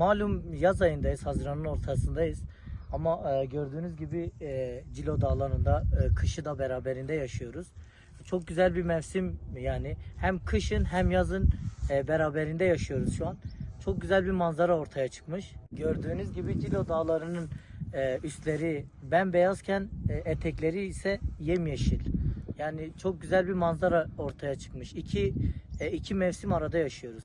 malum yaz ayındayız, Haziran'ın ortasındayız. Ama e, gördüğünüz gibi e, Cilo Dağları'nda e, kışı da beraberinde yaşıyoruz. Çok güzel bir mevsim yani hem kışın hem yazın e, beraberinde yaşıyoruz şu an. Çok güzel bir manzara ortaya çıkmış. Gördüğünüz gibi Cilo Dağları'nın e, üstleri bembeyazken e, etekleri ise yemyeşil. Yani çok güzel bir manzara ortaya çıkmış. İki e, iki mevsim arada yaşıyoruz.